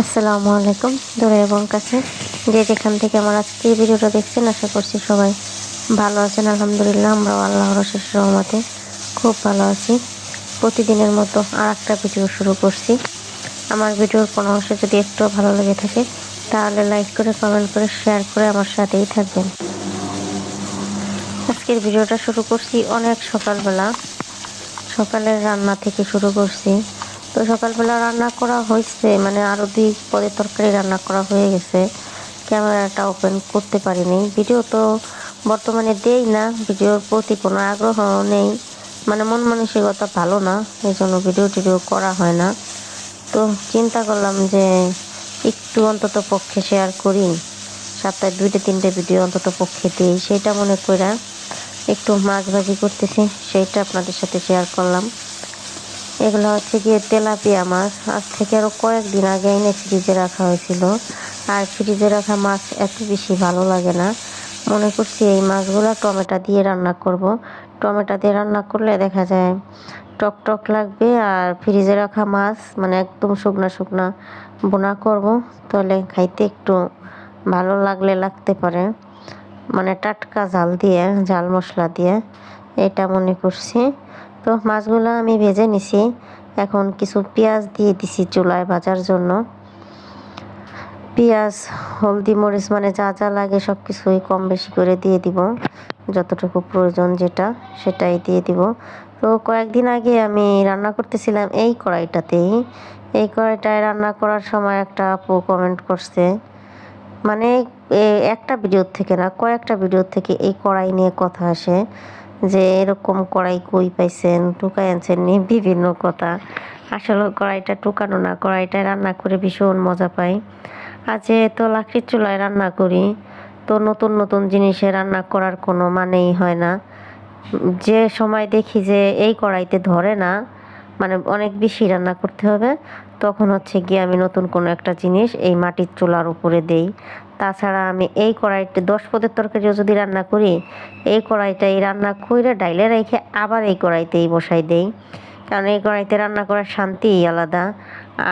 আসসালামু আলাইকুম। দূরে এবং কাছে যে যেখান থেকে আমার আজকে এই ভিডিওটা দেখছেন, আশা করছি সবাই ভালো আছেন। আলহামদুলিল্লাহ, আমরাও আল্লাহর শেষ রহমতে খুব ভালো আছি। প্রতিদিনের মতো আর একটা ভিডিও শুরু করছি। আমার ভিডিওর কোনো অংশ যদি একটু ভালো লেগে থাকে, তাহলে লাইক করে, কমেন্ট করে, শেয়ার করে আমার সাথেই থাকবেন। আজকের ভিডিওটা শুরু করছি অনেক সকালবেলা। সকালের রান্না থেকে শুরু করছি। তো সকালবেলা রান্না করা হয়েছে মানে আরও দুই পদের তরকারি রান্না করা হয়ে গেছে। ক্যামেরাটা ওপেন করতে পারিনি। ভিডিও তো বর্তমানে দেই না, ভিডিওর প্রতি কোনো আগ্রহ নেই। মানে মন মানসিকতা ভালো না এই জন্য ভিডিও টিডিও করা হয় না। তো চিন্তা করলাম যে একটু অন্তত পক্ষে শেয়ার করি। সপ্তাহে দুইটা, তিনটে ভিডিও অন্তত পক্ষে দিই, সেটা মনে করে একটু মাছ ভাজি করতেছি, সেইটা আপনাদের সাথে শেয়ার করলাম। এগুলো হচ্ছে গিয়ে তেলাপিয়া মাছ। আজ থেকে আরও কয়েকদিন আগে এনে ফ্রিজে রাখা হয়েছিল। আর ফ্রিজে রাখা মাছ এত বেশি ভালো লাগে না। মনে করছি এই মাছগুলো টমেটো দিয়ে রান্না করব। টমেটো দিয়ে রান্না করলে দেখা যায় টক টক লাগবে আর ফ্রিজে রাখা মাছ মানে একদম শুকনা শুকনা বোনা করব। তাহলে খাইতে একটু ভালো লাগলে লাগতে পারে। মানে টাটকা জাল দিয়ে, ঝাল মশলা দিয়ে। এটা মনে করছি। তো মাছগুলো আমি ভেজে নিছি। এখন কিছু পেঁয়াজ দিয়ে দিছি চুলায় ভাজার জন্য। পেঁয়াজ, হলদি, মরিচ মানে যা যা লাগে সব কিছুই কম বেশি করে দিয়ে দিব। যতটুকু প্রয়োজন যেটা, সেটাই দিয়ে দিব। তো কয়েকদিন আগে আমি রান্না করতেছিলাম এই কড়াইটাতেই। এই কড়াইটায় রান্না করার সময় একটা আপু কমেন্ট করছে। মানে একটা ভিডিওর থেকে না, কয়েকটা ভিডিওর থেকে এই কড়াই নিয়ে কথা আসে। যে এরকম কড়াই কই পাইছেন, টুকাই আনছেন নি, বিভিন্ন কথা। আসলে কড়াইটা টুকানো না কড়াইটায় রান্না করে ভীষণ মজা পাই। আর যেহেতু লাকড়ির চুলায় রান্না করি, তো নতুন নতুন জিনিসে রান্না করার কোনো মানেই হয় না। যে সময় দেখি যে এই কড়াইতে ধরে না মানে অনেক বেশি রান্না করতে হবে, তখন হচ্ছে গিয়ে আমি নতুন কোনো একটা জিনিস এই মাটির চুলার উপরে দেই। তাছাড়া আমি এই কড়াইতে দশ পদের তরকারিও যদি রান্না করি, এই কড়াইটাই রান্না করে ডাইলে রেখে আবার এই কড়াইতেই বসাই দেই। কারণ এই কড়াইতে রান্না করার শান্তিই আলাদা।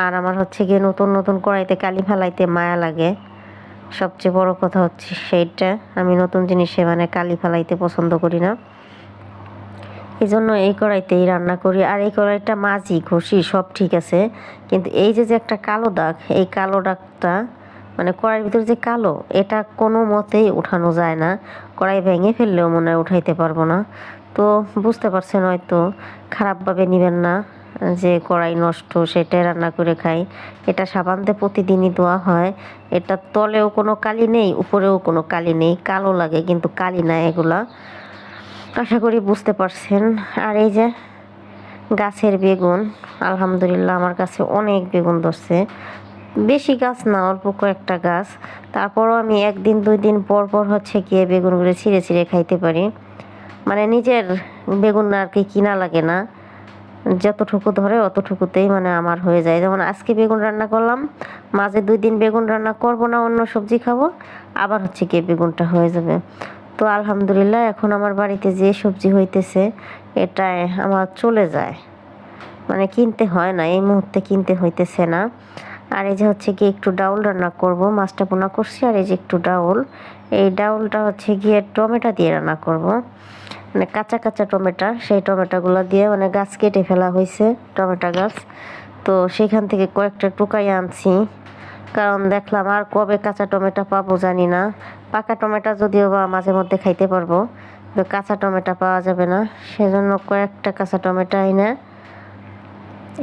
আর আমার হচ্ছে গিয়ে নতুন নতুন কড়াইতে কালি ফেলাইতে মায়া লাগে। সবচেয়ে বড় কথা হচ্ছে সেইটা, আমি নতুন জিনিসে মানে কালি ফেলাইতে পছন্দ করি না। এই জন্য এই কড়াইতেই রান্না করি। আর এই কড়াইটা মাঝি ঘষি সব ঠিক আছে। কিন্তু এই যে যে একটা কালো দাগ, এই কালো দাগটা মানে কড়াইয়ের ভিতরে যে কালো, এটা কোনো মতেই উঠানো যায় না। কড়াই ভেঙে ফেললেও মনে হয় উঠাইতে পারব না। তো বুঝতে পারছেন হয়তো, খারাপভাবে নেবেন না যে কড়াই নষ্ট সেটাই রান্না করে খাই। এটা সাবানতে প্রতিদিনই ধোয়া হয়। এটা তলেও কোনো কালি নেই, উপরেও কোনো কালি নেই। কালো লাগে, কিন্তু কালি না এগুলা। আশা করি বুঝতে পারছেন। আর এই যে গাছের বেগুন, আলহামদুলিল্লাহ আমার কাছে অনেক বেগুন ধরছে। বেশি গাছ না, অল্প কয়েকটা গাছ। তারপরও আমি একদিন দুই দিন পর পর হচ্ছে গিয়ে বেগুনগুলো ছিঁড়ে ছিঁড়ে খাইতে পারি। মানে নিজের বেগুন আর কি কিনা লাগে না। যতটুকু ধরে অতটুকুতেই মানে আমার হয়ে যায়। যেমন আজকে বেগুন রান্না করলাম, মাঝে দুই দিন বেগুন রান্না করব না, অন্য সবজি খাব, আবার হচ্ছে গিয়ে বেগুনটা হয়ে যাবে। তো আলহামদুলিল্লাহ এখন আমার বাড়িতে যে সবজি হইতেছে, এটাই আমার চলে যায়। মানে কিনতে হয় না, এই মুহূর্তে কিনতে হইতেছে না। আর এই যে হচ্ছে গিয়ে একটু ডাউল রান্না করব, মাছটা পোনা করছি, আর এই যে একটু ডাউল। এই ডাউলটা হচ্ছে গিয়ে টমেটো দিয়ে রান্না করব। মানে কাঁচা কাঁচা টমেটো, সেই টমেটোগুলো দিয়ে মানে গাছ কেটে ফেলা হয়েছে, টমেটো গাছ। তো সেখান থেকে কয়েকটা টুকাই আনছি, কারণ দেখলাম আর কবে কাঁচা টমেটো পাবো জানি না। পাকা টমেটো যদিও বা মাঝে মধ্যে খাইতে পারব কাঁচা টমেটো পাওয়া যাবে না। সেজন্য কয়েকটা কাঁচা টমেটো এনে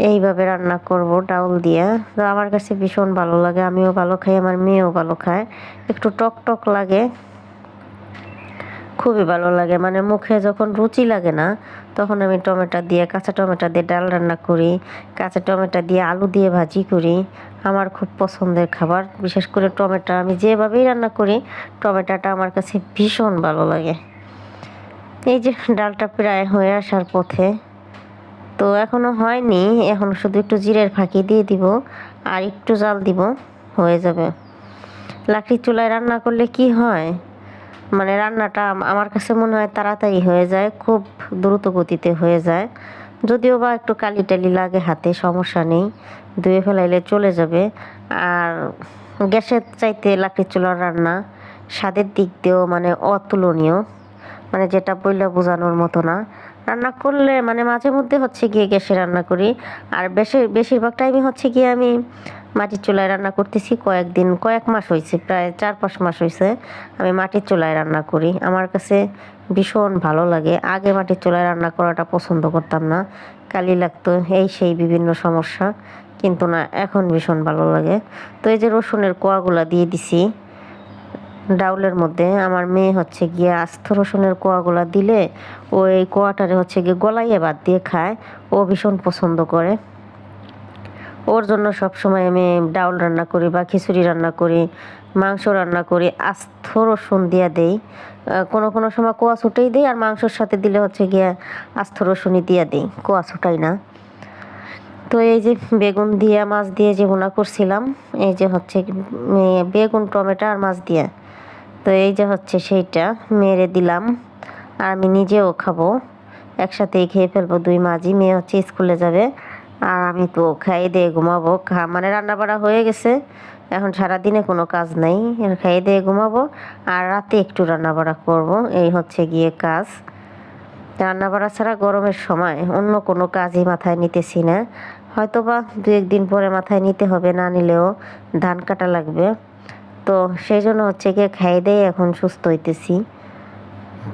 এইভাবে রান্না করব, ডাউল দিয়ে। তো আমার কাছে ভীষণ ভালো লাগে, আমিও ভালো খাই, আমার মেয়েও ভালো খায়। একটু টক টক লাগে, খুবই ভালো লাগে। মানে মুখে যখন রুচি লাগে না, তখন আমি টমেটো দিয়ে, কাঁচা টমেটো দিয়ে ডাল রান্না করি, কাঁচা টমেটো দিয়ে আলু দিয়ে ভাজি করি। আমার খুব পছন্দের খাবার, বিশেষ করে টমেটো। আমি যেভাবেই রান্না করি, টমেটোটা আমার কাছে ভীষণ ভালো লাগে। এই যে ডালটা প্রায় হয়ে আসার পথে তো এখনও হয়নি, এখন শুধু একটু জিরের ফাঁকি দিয়ে দিব আর একটু জাল দিব, হয়ে যাবে। লাকড়ির চুলায় রান্না করলে কি হয়? মানে রান্নাটা আমার কাছে মনে হয় তাড়াতাড়ি হয়ে যায়, খুব দ্রুত গতিতে হয়ে যায়। যদিও বা একটু কালি টালি লাগে হাতে, সমস্যা নেই, ধুয়ে ফেলাইলে চলে যাবে। আর গ্যাসের চাইতে লাকড়ির চুলার রান্না স্বাদের দিক দিয়েও মানে অতুলনীয়। মানে যেটা বললে বোঝানোর মতো না। রান্না করলে মানে মাঝে মধ্যে হচ্ছে গিয়ে গ্যাসে রান্না করি। আর বেশি বেশিরভাগ টাইমে হচ্ছে গিয়ে আমি মাটির চুলায় রান্না করতেছি কয়েকদিন, কয়েক মাস হয়েছে, প্রায় চার, পাঁচ মাস হয়েছে আমি মাটির চুলায় রান্না করি। আমার কাছে ভীষণ ভালো লাগে। আগে মাটির চুলায় রান্না করাটা পছন্দ করতাম না, কালি লাগতো, এই সেই বিভিন্ন সমস্যা, কিন্তু না, এখন ভীষণ ভালো লাগে। তো এই যে রসুনের কোয়াগুলা দিয়ে দিছি। ডাউলের মধ্যে আমার মেয়ে হচ্ছে গিয়ে আস্ত রসুনের কোয়াগুলা দিলে ও এই কোয়াটারে হচ্ছে গিয়ে গলাইয়ে বাদ দিয়ে খায়। ও ভীষণ পছন্দ করে। ওর জন্য সব সময় আমি ডাউল রান্না করি বা খিচুড়ি রান্না করি, মাংস রান্না করি, আস্ত রসুন দিয়ে দেই। কোনো কোনো সময় কোয়া ছুটেই দিই আর মাংসর সাথে দিলে হচ্ছে গিয়ে আস্ত রসুনই দিয়ে দিই, কোয়া ছুটাই না। তো এই যে বেগুন দিয়ে, মাছ দিয়ে যে ভুনা করছিলাম, এই যে হচ্ছে বেগুন, টমেটো আর মাছ দিয়ে। তো এই যে হচ্ছে সেইটা, মেরে দিলাম। আর আমি নিজেও খাব। একসাথেই খেয়ে ফেলব দুই মাঝি, মেয়ে হচ্ছে স্কুলে যাবে। আর আমি তো খাইয়ে দিয়ে ঘুমাবো। খা মানে রান্না বাড়া হয়ে গেছে। এখন সারাদিনে কোনো কাজ নাই। খাইয়ে দিয়ে ঘুমাবো। আর রাতে একটু রান্না বাড়া করব। এই হচ্ছে গিয়ে কাজ। রান্না বাড়া ছাড়া গরমের সময় অন্য কোনো কাজই মাথায় নিতেছি না। হয়তো বা দু একদিন পরে মাথায় নিতে হবে, না নিলেও ধান কাটা লাগবে। তো সেই জন্য হচ্ছে গিয়ে খাই দিয়ে এখন সুস্থ হইতেছি।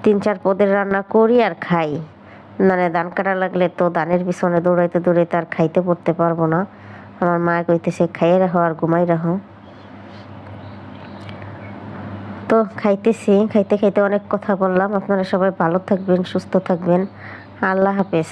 তিন চার পদের রান্না করি আর খাই। মানে ধান কাটা লাগলে তো ধানের পিছনে দৌড়াইতে দৌড়াইতে আর খাইতে পড়তে পারব না। আমার মা কইতেছে, খাইয়ে রাখো আর ঘুমাই রাখো। তো খাইতেছি, খাইতে খাইতে অনেক কথা বললাম। আপনারা সবাই ভালো থাকবেন, সুস্থ থাকবেন। আল্লাহ হাফেজ।